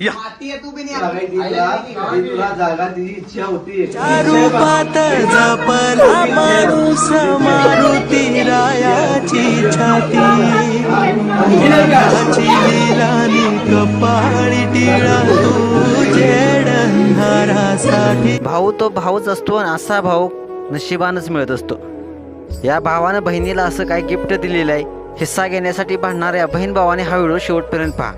या. तुला जागा तिची इच्छा होती. रूपात जपला माणूस मारुती रायाची छाती. लीलानी कपाळी टिळा तुझे भाऊ तो भाऊच असतो आणि असा भाऊ नशिबानच मिळत असतो. या भावानं बहिणीला असं काय गिफ्ट दिलेलं आहे हिस्सा घेण्यासाठी भांडणाऱ्या बहीण भावाने हा व्हिडिओ शेवटपर्यंत पहा.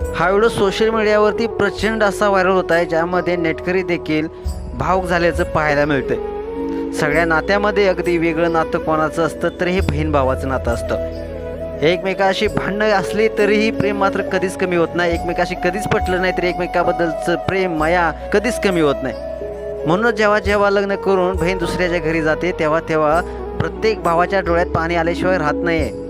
हा व्हिडिओ सोशल मीडियावरती प्रचंड असा व्हायरल होत आहे ज्यामध्ये नेटकरी देखील भावुक झाल्याचं पाहायला मिळतंय. सगळ्या नात्यामध्ये अगदी वेगळं नातं कोणाचं असतं तर हे बहीण भावाचं नातं असतं. एकमेकाशी भांडणं असली तरीही प्रेम मात्र कधीच कमी होत नाही. एकमेकाशी कधीच पटलं नाही तरी एकमेकाबद्दलचं प्रेम माया कधीच कमी होत नाही. म्हणूनच जेव्हा जेव्हा लग्न करून बहीण दुसऱ्याच्या घरी जाते तेव्हा तेव्हा प्रत्येक भावाच्या डोळ्यात पाणी आल्याशिवाय राहत नाही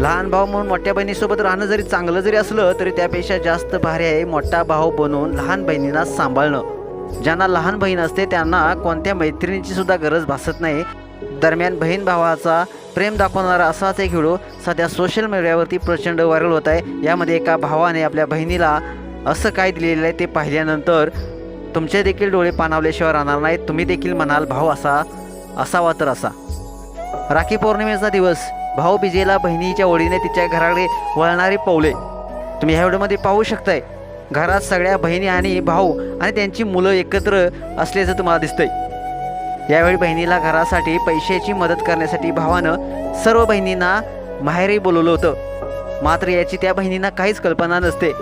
लहान भाऊ म्हणून मोठ्या बहिणीसोबत राहणं जरी चांगलं जरी असलं तरी त्यापेक्षा जास्त भारी आहे मोठा भाऊ बनवून लहान बहिणींना सांभाळणं. ज्यांना लहान बहीण असते त्यांना कोणत्या मैत्रिणीची सुद्धा गरज भासत नाही. दरम्यान बहीण भावाचा प्रेम दाखवणारा असाच एक व्हिडिओ सध्या सोशल मीडियावरती प्रचंड व्हायरल होत आहे. यामध्ये एका भावाने आपल्या बहिणीला असं काय दिलेलं आहे ते पाहिल्यानंतर तुमचे देखील डोळे पाणावल्याशिवाय राहणार नाहीत तुम्ही देखील म्हणाल भाऊ असा असावा तर असा. राखी पौर्णिमेचा दिवस. भाऊ बिजेला बहिणीच्या ओळीने तिच्या घराकडे वळणारी पावले. तुम्ही ह्या व्हिडिओमध्ये पाहू शकताय घरात सगळ्या बहिणी आणि भाऊ आणि त्यांची मुलं एकत्र असल्याचं तुम्हाला दिसतंय. यावेळी बहिणीला घरासाठी पैशाची मदत करण्यासाठी भावानं सर्व बहिणींना माहेरी बोलवलं होतं. मात्र याची त्या बहिणींना काहीच कल्पना नसते.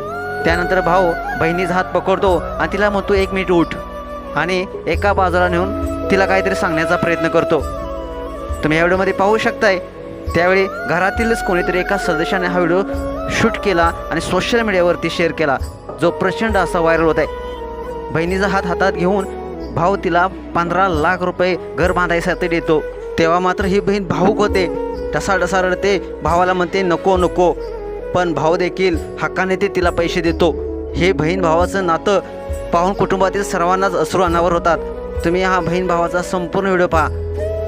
त्यानंतर भाऊ बहिणीचा हात पकडतो आणि तिला म्हणतो एक मिनिट उठ. आणि एका बाजूला नेऊन तिला काहीतरी सांगण्याचा प्रयत्न करतो. तुम्ही या व्हिडिओमध्ये पाहू शकताय त्यावेळी घरातीलच कोणीतरी एका सदस्याने हा व्हिडिओ शूट केला आणि सोशल मीडियावरती शेअर केला. जो प्रचंड असा व्हायरल होत आहे. बहिणीचा हात हातात घेऊन भाऊ तिला पंधरा लाख रुपये घर बांधायसाठी देतो. तेव्हा मात्र ही बहीण भाऊक होते. टसा टसा रडते भावाला म्हणते नको नको. पण भाऊ देखील हक्काने ते तिला पैसे देतो. हे बहीण भावाचं नातं पाहून कुटुंबातील सर्वांनाच अश्रू अनावर होतात. तुम्ही हा बहीण भावाचा संपूर्ण व्हिडिओ पहा.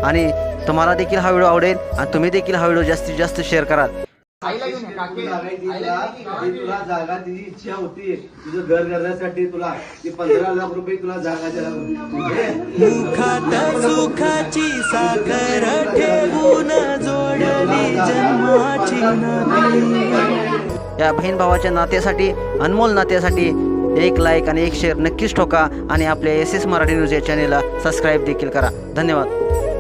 आणि तुम्हाला देखील हा व्हिडिओ आवडेल आणि तुम्ही देखील हा व्हिडिओ जास्तीत जास्त शेअर कराल. तुला जागा तिची इच्छा होती. तुझं घर करण्यासाठी तुला ती पंधरा लाख रुपये तुला जागा मुखात सुखाची साखर ठेवून जोडली जन्माची या बहीण भावाच्या नात्यासाठी अनमोल नात्यासाठी एक लाईक आणि एक शेअर नक्कीच ठोका आणि आपल्या एस एस मराठी न्यूज या चॅनेलला सबस्क्राईब देखील करा. धन्यवाद.